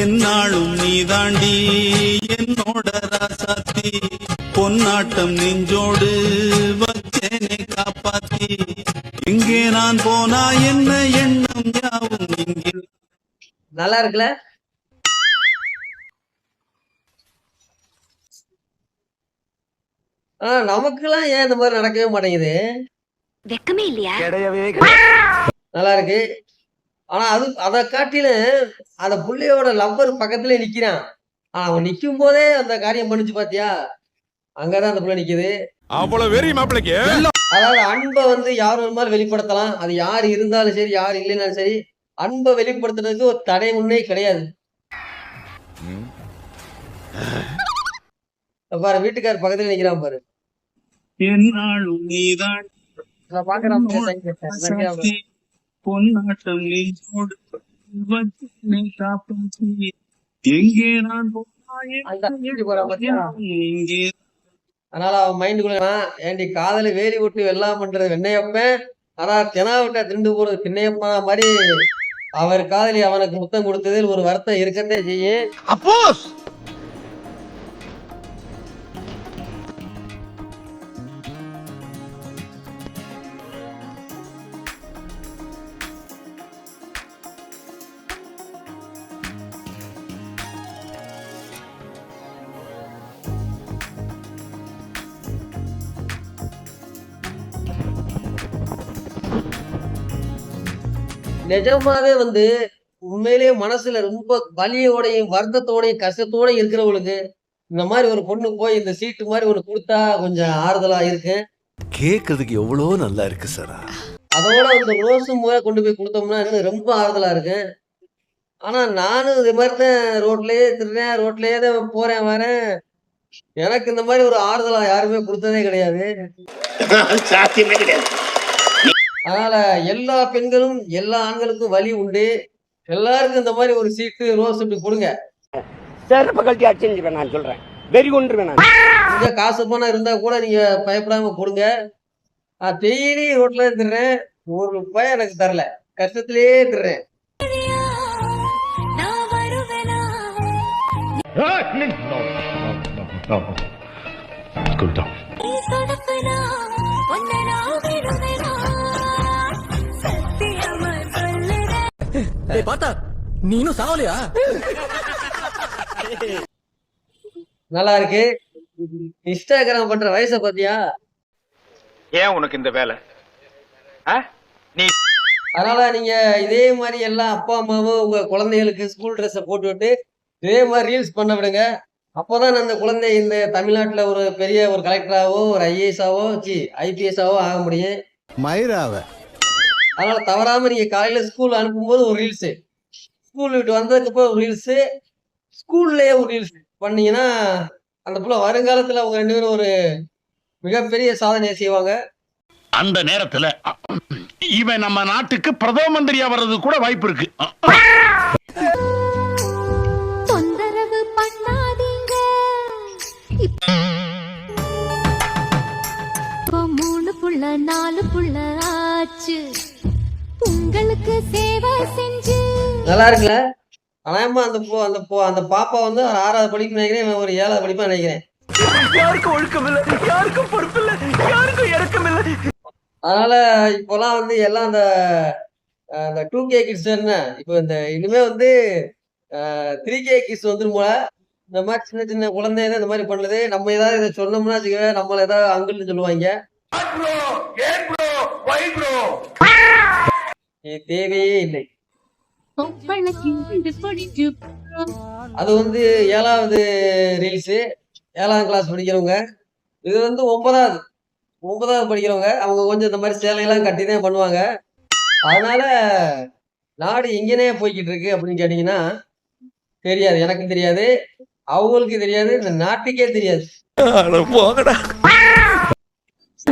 என்னாலும் நீதாண்டி. என்னோட ராசாத்தி பொன்னாட்டம் நெஞ்சோடு வச்சேனே காப்பாத்தி. எங்கே நான் போனா என்ன எண்ணம் யாவும் இங்கே நல்லா இருக்குல்ல? ஆனா நமக்கெல்லாம் ஏன் இந்த மாதிரி நடக்கவே மாட்டேங்குது? வெக்கமே இல்லையா? நல்லா இருக்கு. ஆனா அது அதை காட்டிலும் அந்த புள்ளையோட லவ்வர் பக்கத்துல நிக்கிறான். ஆனா அவன் நிக்கும் போதே அந்த காரியம் பண்ணுச்சு பாத்தியா? அங்கதான் அந்த புள்ள நிக்குது. அவ்வளவு வெறி மாப்பிளைக்கு. அதாவது அன்பை வந்து யார் வேணுமாலும் வெளிப்படுத்தலாம்? அது யார் இருந்தாலும் சரி யார் இல்லைனாலும் சரி அன்பை வெளிப்படுத்துறதுக்கு ஒரு தடை முன்னே கிடையாது. பாரு வீட்டுக்கார் பக்கத்துல நிக்கிறான் பாரு. என்னாலும் நீதான். நான் பாக்குறேன் பொன்னாட்டம் நெஞ்சோடு எங்கே நான் அதனால அவன் மைண்டுக்குள்ள ஏண்டி காதல வேலி விட்டு வெள்ளாம பண்றது வெண்ணையப்பன் ஆனா தெனா விட்ட திண்டு போறது பின்னையப்பா மாதிரி. அவர் காதலி அவனுக்கு முத்தம் கொடுத்ததில் ஒரு வருத்தம் இருக்கத்தே செய்யும். அப்போஸ் நிஜமாவே வந்து உண்மையிலேயே மனசுல ரொம்ப வலியோடையும் வருத்தத்தோடையும் கஷ்டத்தோடையும் இருக்கிறவங்களுக்கு இந்த மாதிரி ஒரு பொண்ணு போய் இந்த சீட்டு மாதிரி ஒண்ணு கொடுத்தா கொஞ்சம் ஆறுதலா இருக்கு. கேட்கறதுக்கு எவ்வளோ நல்லா இருக்கு சார் அதோட இந்த ரோஸு முறை கொண்டு போய் கொடுத்தோம்னா இன்னும் ரொம்ப ஆறுதலா இருக்கு. ஆனா நானும் இது மாதிரி தான் ரோட்லயே திருறேன் ரோட்லயே தான் போறேன் வரேன். எனக்கு இந்த மாதிரி ஒரு ஆறுதலா யாருமே கொடுத்ததே கிடையாது. சாத்தியமே கிடையாது. அதனால எல்லா பெண்களும் எல்லா ஆண்களுக்கும் வலி உண்டு. எல்லாருக்கும் இந்த மாதிரி ஒரு சீட்டு ரோஸ் இப்படி கொடுங்க. செருப்பு கழட்டி அடிச்சுருவேன் நான் சொல்றேன். வெறி கொண்டுருவேன் நான். இங்க காசு பணம் இருந்தா கூட நீங்க பயப்படாம கொடுங்க. நான் டெய்லி ரோட்ல திருறேன். ஒரு ரூபாய் எனக்கு தரல. கஷ்டத்திலேயே திருறேன். நான் வருவேனா பார்த்தா நீனும் சாவலையா? நல்லா இருக்கு இன்ஸ்டாகிராம் பண்ற வயசை பாத்தியா? ஏன் உனக்கு இந்த வேலை? அதனால நீங்க இதே மாதிரி எல்லாம் அப்பா அம்மாவும் உங்க குழந்தைகளுக்கு ஸ்கூல் ட்ரெஸ்ஸை போட்டு விட்டு இதே மாதிரி ரீல்ஸ் பண்ண விடுங்க. அப்போதான் அந்த குழந்தை இந்த தமிழ்நாட்டுல ஒரு பெரிய ஒரு கலெக்டராவோ ஒரு ஐஏஎஸ்ஆவோ சி ஐபிஎஸ்ஆவோ ஆக முடியும். மயிராவ அதனால தவறாம நீங்க காலையில ஸ்கூல் அனுப்பும்போது ஒரு ரீல்ஸ் ஸ்கூல் விட்டு வந்ததுக்கு அப்புறம் ஒரு ரீல்ஸ் ஸ்கூல்லயே ஒரு ரீல்ஸ் பண்ணீங்கன்னா அந்த புள்ள வருங்காலத்துல அவங்க ரெண்டு பேரும் ஒரு மிகப்பெரிய சாதனையை செய்வாங்க. அந்த நேரத்துல இவன் நம்ம நாட்டுக்கு பிரதம மந்திரியா வர்றது கூட வாய்ப்பு இருக்கு. தொந்தரவு பண்ணாதீங்க. இப்போ மூணு புள்ள நாலு புள்ள ஆச்சு. நல்லா இருக்குல்ல ஆனாயமா அந்த போ அந்த போ அந்த பாப்பா வந்து ஒரு ஆறாவது படிப்பு நினைக்கிறேன் இவன் ஒரு ஏழாவது படிப்பா நினைக்கிறேன். யாருக்கும் ஒழுக்கம் இல்ல யாருக்கும் பொறுப்பு இல்ல யாருக்கும் இறக்கம் இல்ல அதனால இப்போலாம் வந்து எல்லாம் அந்த அந்த டூ கே கிட்ஸ் என்ன இப்போ இந்த இனிமே வந்து த்ரீ கே கிட்ஸ் வந்துடும் போல. இந்த மாதிரி சின்ன சின்ன குழந்தைங்க இந்த மாதிரி பண்ணுது. நம்ம ஏதாவது இதை சொன்னோம்னா வச்சுக்கவே நம்மள ஏதாவது அங்கிள்னு சொல்லுவாங்க. தேவையே இல்லை. அது வந்து ஏழாவது ரீல்ஸு ஏழாம் கிளாஸ் படிக்கிறவங்க. இது வந்து ஒன்பதாவது ஒன்பதாவது படிக்கிறவங்க. அவங்க கொஞ்சம் இந்த மாதிரி சேலையெல்லாம் கட்டி தான் பண்ணுவாங்க. அதனால நாடு எங்கேனே போய்கிட்டு இருக்கு அப்படின்னு கேட்டிங்கன்னா தெரியாது. எனக்கு தெரியாது. அவங்களுக்கு தெரியாது. இந்த நாட்டுக்கே தெரியாது. போகடா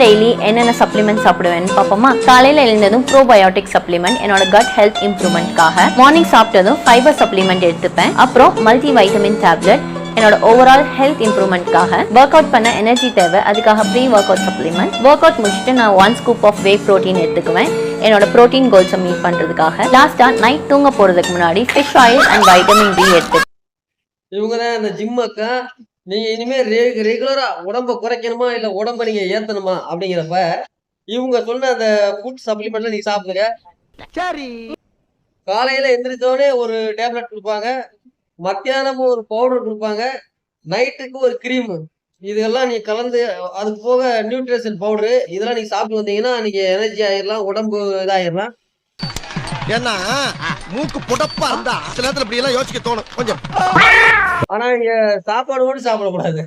டெய்லி என்னென்ன சப்ளிமெண்ட் சாப்பிடுவேன்னு பார்ப்போமா? காலையில் எழுந்ததும் ப்ரோபயோட்டிக் சப்ளிமெண்ட் என்னோட கட் ஹெல்த் இம்ப்ரூவ்மெண்ட்காக மார்னிங் சாப்பிட்டதும் ஃபைபர் சப்ளிமெண்ட் எடுத்துப்பேன். அப்புறம் மல்டி வைட்டமின் டேப்லெட் என்னோட ஓவரால் ஹெல்த் இம்ப்ரூவ்மெண்ட்காக ஒர்க் அவுட் பண்ண எனர்ஜி தேவை. அதுக்காக pre work out supplement work out முடிச்சுட்டு நான் one scoop of whey protein எடுத்துக்குவேன். என்னோட ப்ரோட்டீன் கோல்ஸை மீட் பண்ணுறதுக்காக லாஸ்ட்டாக நைட் தூங்க போகிறதுக்கு முன்னாடி fish oil and vitamin D எடுத்து இவங்க தான் அந்த ஜிம் அக்கா. நீங்க இனிமே ரெகுலரா உடம்ப குறைக்கணுமா இல்ல உடம்ப நீங்க ஏத்தணுமா அப்படிங்கிறப்ப இவங்க சொன்ன அந்த ஃபுட் சப்ளிமெண்ட்ல நீங்க சாப்பிடுங்க. சரி. காலையில எந்திரிச்சோடனே ஒரு டேப்லெட் கொடுப்பாங்க. மத்தியானமும் ஒரு பவுடர் கொடுப்பாங்க. நைட்டுக்கு ஒரு க்ரீம் இதெல்லாம் நீ கலந்து அதுக்கு போக நியூட்ரிஷன் பவுடரு இதெல்லாம் நீங்க சாப்பிட்டு வந்தீங்கன்னா நீங்க எனர்ஜி ஆயிடலாம் உடம்பு இதாயிடலாம் ஏன்னா மூக்கு புடப்பா இருந்தா சில நேரத்துல இப்படி எல்லாம் யோசிக்க தோணும். கொஞ்சம். ஆனா நீங்க சாப்பாடு மட்டும் சாப்பிடக்கூடாது.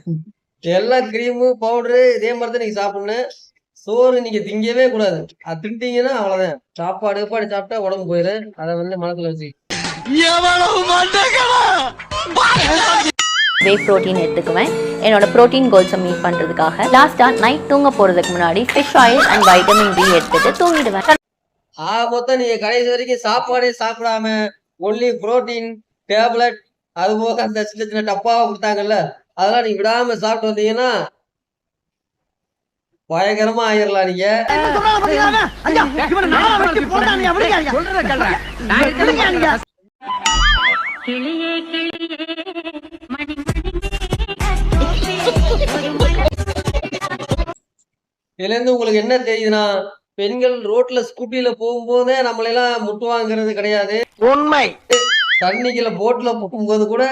எல்லா க்ரீமு பவுடரு இதே மாதிரி தான் நீங்க சாப்பிடணும். சோறு நீங்க திங்கவே கூடாது. அது தின்ட்டீங்கன்னா அவ்வளவுதான். சாப்பாடு கீப்பாடு சாப்பிட்டா உடம்பு போயிடும். அதை வந்து மனசுல வச்சு. வே ப்ரோட்டீன் எடுத்துக்குவேன். என்னோட ப்ரோட்டீன் கோல்ஸை மீட் பண்றதுக்காக. லாஸ்டா நைட் தூங்க போறதுக்கு முன்னாடி fish oil and vitamin D எடுத்துட்டு தூங்கிடுவேன். ஆக மொத்தம் நீங்க கடைசி வரைக்கும் சாப்பாடே சாப்பிடாம ஒன்லி புரோட்டீன் டேப்லெட் அது போக அந்த சின்ன சின்ன டப்பாவா கொடுத்தாங்கல்ல அதெல்லாம் நீங்க விடாம சாப்பிட்டு வந்தீங்கன்னா பயங்கரமா ஆயிரலாம் நீங்க. இதுல இருந்து உங்களுக்கு என்ன தெரியுதுன்னா பெண்கள் ரோட்ல ஸ்கூட்டில போகும்போதே நம்மளெல்லாம் முட்டுவாங்கிறது கிடையாது. உண்மை. தண்ணிக்குள்ள போட்ல போகும்போது கூட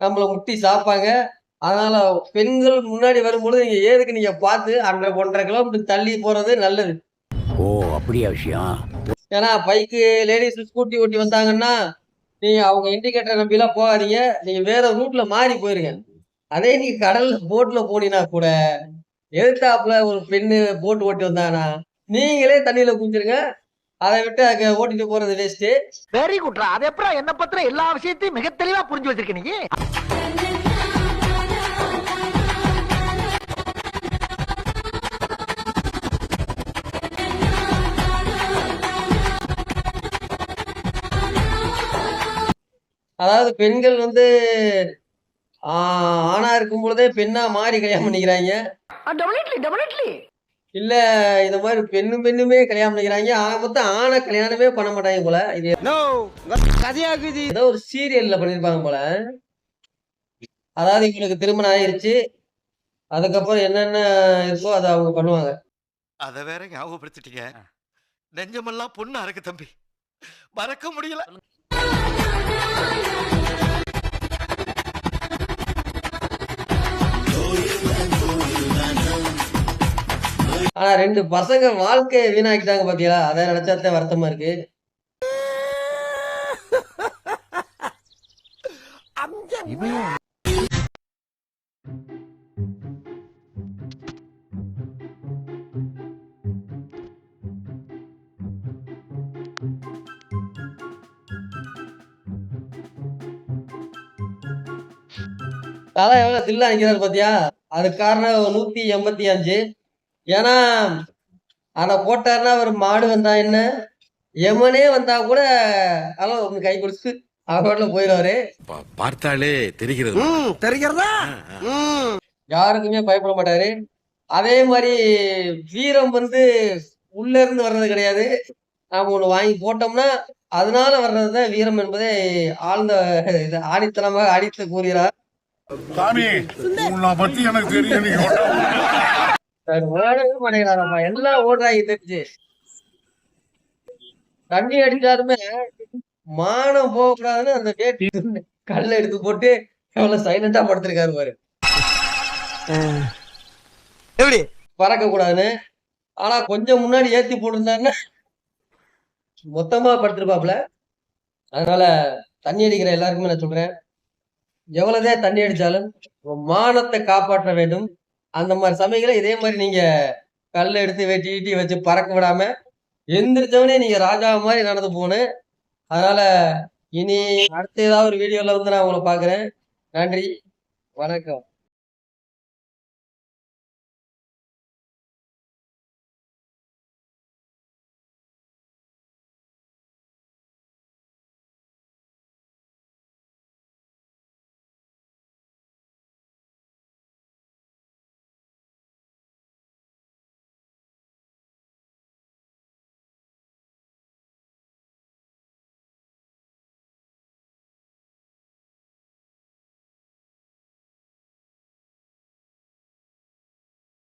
நம்மள முட்டி சாப்பாங்க. அதனால பெண்கள் முன்னாடி வரும்பொழுது நீங்க ஏதுக்கு நீங்க பார்த்து அந்த ஒன்றரை கிலோமீட்டர் தள்ளி போறது நல்லது. ஓ அப்படியா விஷயம்? ஏன்னா பைக்கு லேடிஸ் ஸ்கூட்டி ஓட்டி வந்தாங்கன்னா நீங்க அவங்க இண்டிகேட்டர் நம்பிலாம் போகாதீங்க. நீங்க வேற ரூட்ல மாறி போயிருங்க. அதே நீங்க கடல்ல போட்ல போனீங்கன்னா கூட எதிர்த்தாப்புல ஒரு பெண்ணு போட் ஓட்டி வந்தாங்கன்னா நீங்களே தண்ணியில குஞ்சிருங்க அதை விட்டு அங்க ஓட்டிட்டு போறது வேஸ்ட்டு வெரி குட்ரா அது எப்பறம் என்ன பத்திர எல்லா விஷயத்தையும் மிக தெளிவா புரிஞ்சு வச்சிருக்க நீ? அதாவது பெண்கள் வந்து ஆஹ், ஆணா இருக்கும் பொழுதே பெண்ணா மாறி கல்யாணம் பண்ணிக்கிறாங்க. இல்ல இந்த மாதிரி பெண்ணும் பெண்ணுமே கல்யாணம் பண்ணிக்கிறாங்க. ஆக மொத்தம் ஆணை கல்யாணமே பண்ண மாட்டாங்க போல. இது கதையாகுது ஏதோ ஒரு சீரியல்ல பண்ணிருப்பாங்க போல. அதாவது இவங்களுக்கு திருமணம் ஆயிருச்சு. அதுக்கப்புறம் என்னென்ன இருக்கோ அதை அவங்க பண்ணுவாங்க. அத வேற ஞாபகப்படுத்திட்டீங்க. நெஞ்சமெல்லாம் பொண்ணு அறக்கு தம்பி. மறக்க முடியல. ஆனா ரெண்டு பசங்க வாழ்க்கையை வீணாக்கிட்டாங்க பாத்தீங்களா? அதை நினைச்சாதான் வருத்தமா இருக்கு. அதான் எவ்வளவு தில்லா நிக்கிறாரு பாத்தியா? அது காரணம் நூத்தி எண்பத்தி அஞ்சு. ஏன்னா அதை போட்டாருன்னா அவர் மாடு வந்தா என்ன? எமனே வந்தா கூட ஹலோ உங்க கை கொடுத்து அவரோட போயிடுவாரு. பார்த்தாலே தெரிகிறது. தெரிகிறதா? யாருக்குமே பயப்பட மாட்டாரு. அதே மாதிரி வீரம் வந்து உள்ள இருந்து வர்றது கிடையாது. நாம ஒண்ணு வாங்கி போட்டோம்னா அதனால வர்றதுதான் வீரம் என்பதை ஆழ்ந்த இது ஆணித்தனமாக அடித்து கூறுகிறார். சாமி உன்னை பத்தி எனக்கு தெரியும் ஓடவே மாட்டேங்கிறாரம்மா எல்லாம் ஓடுறாங்க தெரிஞ்சு தண்ணி அடிச்சாலுமே மானம் போகக்கூடாதுன்னு அந்த கேட் கல்ல எடுத்து போட்டு எவ்வளவு சைலண்டா படுத்திருக்காரு பாரு. எப்படி? பறக்க கூடாதுன்னு ஆனா கொஞ்சம் முன்னாடி ஏத்தி போட்டிருந்தாருன்னா மொத்தமா படுத்திருப்பாப்ல அதனால தண்ணி அடிக்கிற எல்லாருக்குமே நான் சொல்றேன். எவ்வளவுதான் தண்ணி அடிச்சாலும் மானத்தை காப்பாற்ற வேண்டும். அந்த மாதிரி சமயங்களை இதே மாதிரி நீங்க கல் எடுத்து வெட்டி ஈட்டி வச்சு பறக்க விடாம எந்திரிச்சவனே நீங்க ராஜா மாதிரி நடந்து போகணும். அதனால இனி அடுத்த ஏதாவது ஒரு வீடியோல வந்து நான் உங்களை பாக்குறேன் நன்றி. வணக்கம்.